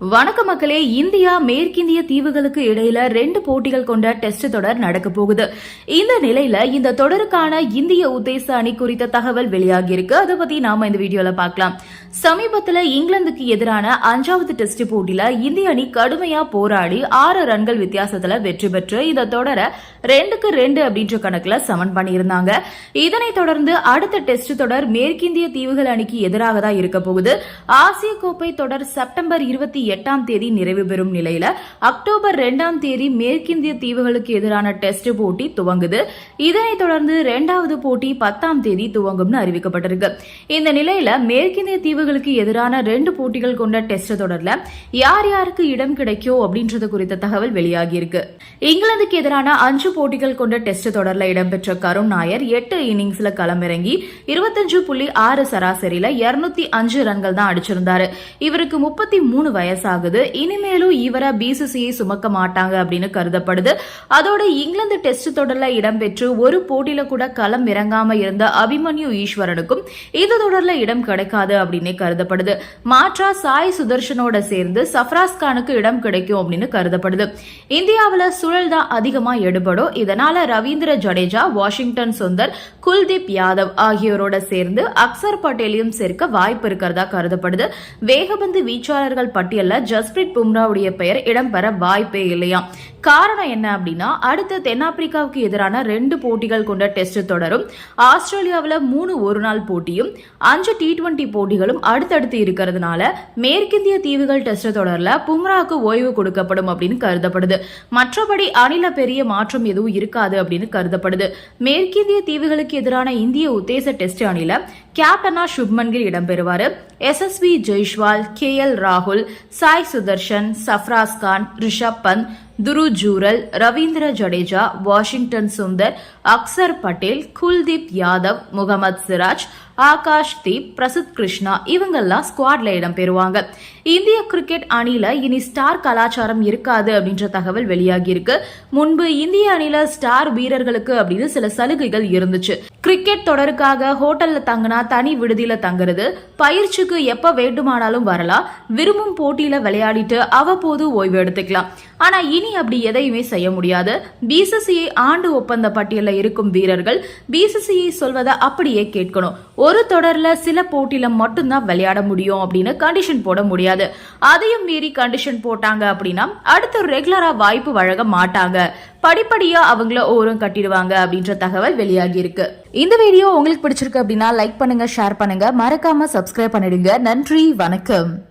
வணக்க மக்களே இந்தியா மேற்கிந்திய தீவுகளுக்கு இடையில ரெண்டு போட்டிகள் கொண்ட டெஸ்ட் தொடர் நடக்க போகுது. இந்த நிலையில இந்த தொடருக்கான இந்திய உத்தேச அணி குறித்த தகவல் வெளியாகி இருக்கு அதை பத்தி நாம இந்த வீடியோல பார்க்கலாம். சமீபத்துல இங்கிலாந்துக்கு எதிரான அஞ்சாவது டெஸ்ட் போட்டியில இந்திய அணி கடுமையா போராடி ஆறு ரன்கள் வித்தியாசத்துல வெற்றி பெற்று இந்த தொடரை ரெண்டுக்கு ரெண்டு அப்படின்ற கணக்குல சமன் பண்ணியிருந்தாங்க. இதனைத் தொடர்ந்து அடுத்த டெஸ்ட் தொடர் மேற்கிந்திய தீவுகள் அணிக்கு எதிராக தான் இருக்க போகுது. ஆசிய கோப்பை தொடர் செப்டம்பர் இருபத்தி எட்டாம் தேதி நிறைவு பெறும் நிலையில அக்டோபர் இரண்டாம் தேதி மேற்கிந்திய தீவுகளுக்கு எதிரான டெஸ்ட் போட்டி துவங்குது. இதனைத் தொடர்ந்து இரண்டாவது போட்டி பத்தாம் தேதி துவங்கும்னு அறிவிக்கப்பட்டிருக்கு. இந்த நிலையில மேற்கிந்திய பிரிவுகளுக்கு எதிரான ரெண்டு போட்டிகள் கொண்ட டெஸ்ட் தொடர்ல யார் யாருக்கு இடம் கிடைக்கும் அப்படின்றது குறித்த தகவல் வெளியாகியிருக்கு. இங்கிலாந்துக்கு எதிரான அஞ்சு போட்டிகள் கொண்ட டெஸ்ட் தொடர்ல இடம்பெற்ற கருண் நாயர் எட்டு இன்னிங்ஸ்ல களமிறங்கி இருபத்தஞ்சு புள்ளி ஆறு சராசரியில இருநூத்தி அஞ்சு ரன்கள் தான் அடிச்சிருந்தாரு. இவருக்கு முப்பத்தி மூணு வயசாகுது. இனிமேலும் இவரை பிசிசிஐ சுமக்க மாட்டாங்க அப்படின்னு கருதப்படுது. அதோட இங்கிலாந்து டெஸ்ட் தொடர்ல இடம்பெற்று ஒரு போட்டியில கூட களம் இறங்காம இருந்த அபிமன்யு ஈஸ்வரனுக்கும் இந்த தொடர்ல இடம் கிடைக்காது அப்படின்னு கருதப்படுது. மாற்றா சாய் சுதர்ஷனோட சேர்ந்து சஃப்ராஸ் கானுக்கு இடம் கிடைக்கும் அப்படின்னு கருதப்படுது. இந்தியாவில் சுழல் தான் அதிகமா எடுபடும். இதனால ரவீந்திர ஜடேஜா வாஷிங்டன் சுந்தர் குல்தீப் யாதவ் ஆகியோரோட சேர்ந்து அக்சர் பட்டேலையும் சேர்க்க வாய்ப்பு இருக்கிறதா கருதப்படுது. வேகபந்து வீச்சாளர்கள் பட்டியலில் ஜஸ்பிரீத் பும்ராவுடைய பெயர் இடம்பெற வாய்ப்பே இல்லையா காரணம் என்ன அப்படின்னா அடுத்த தென்னாப்பிரிக்காவுக்கு எதிரான ரெண்டு போட்டிகள் கொண்ட டெஸ்ட் தொடரும். ஆஸ்திரேலியாவில் மூணு ஒரு நாள் போட்டியும் அஞ்சு டி டுவெண்டி போட்டிகளும் அடுத்தடுத்து இருக்கிறதுனால மேற்கிந்திய தீவுகள் டெஸ்ட் தொடர்ல பும்ராவுக்கு ஓய்வு கொடுக்கப்படும் அப்படின்னு கருதப்படுது. மற்றபடி அணில பெரிய மாற்றம் எதுவும் இருக்காது அப்படின்னு கருதப்படுது. மேற்கிந்திய தீவுகளுக்கு எதிரான இந்திய உத்தேச டெஸ்ட் அணில கேப்டனா சுப்மன் கில் இடம்பெறுவாரு. எஸ்எஸ்வி ஜெய்ஷ்வால் கே எல் ராகுல் சாய் சுதர்ஷன் சஃப்ராஸ் கான் ரிஷப் பந்த் துரு ஜூரல் ரவீந்திர ஜடேஜா வாஷிங்டன் சுந்தர் அக்சர் பட்டேல் குல்தீப் யாதவ் முகமது சிராஜ் ஆகாஷ் தீப் பிரசித் கிருஷ்ணா இவங்கெல்லாம் ஸ்குவாட்ல இடம் பெறுவாங்க. இந்திய கிரிக்கெட் அணியில இனி ஸ்டார் கலாச்சாரம் இருக்காது அப்படின்ற தகவல் வெளியாகி இருக்கு முன்பு இந்திய அணியில ஸ்டார் வீரர்களுக்கு அப்படின்னு சில சலுகைகள் இருந்துச்சு. கிரிக்கெட் தொடருக்காக ஹோட்டல்ல தங்கினா தனி விடுதியில தங்குறது பயிற்சிக்கு எப்ப வேண்டுமானாலும் வரலாம் விரும்பும் போட்டியில விளையாடிட்டு அவ்வப்போது ஓய்வு எடுத்துக்கலாம். ஆனா இனி அப்படி எதையுமே செய்ய முடியாது. பிசிசிஐ ஆண்டு ஒப்பந்த பட்டியல இருக்கும் வீரர்கள் பிசிசிஐ சொல்வதை அப்படியே கேட்கணும். ஒரு தொடர்ல சில போட்டியில மட்டும்தான் விளையாட முடியும் அப்படின்னு கண்டிஷன் போட முடியாது. அதையும் மீறி கண்டிஷன் போட்டாங்க அப்படின்னா அடுத்து ரெகுலரா வாய்ப்பு வழங்க மாட்டாங்க. படிப்படியா அவங்கள ஓரம் கட்டிடுவாங்க அப்படின்ற தகவல் வெளியாகி இருக்கு. இந்த வீடியோ உங்களுக்கு பிடிச்சிருக்கு அப்படின்னா லைக் பண்ணுங்க ஷேர் பண்ணுங்க. மறக்காம சப்ஸ்கிரைப் பண்ணிடுங்க. நன்றி வணக்கம்.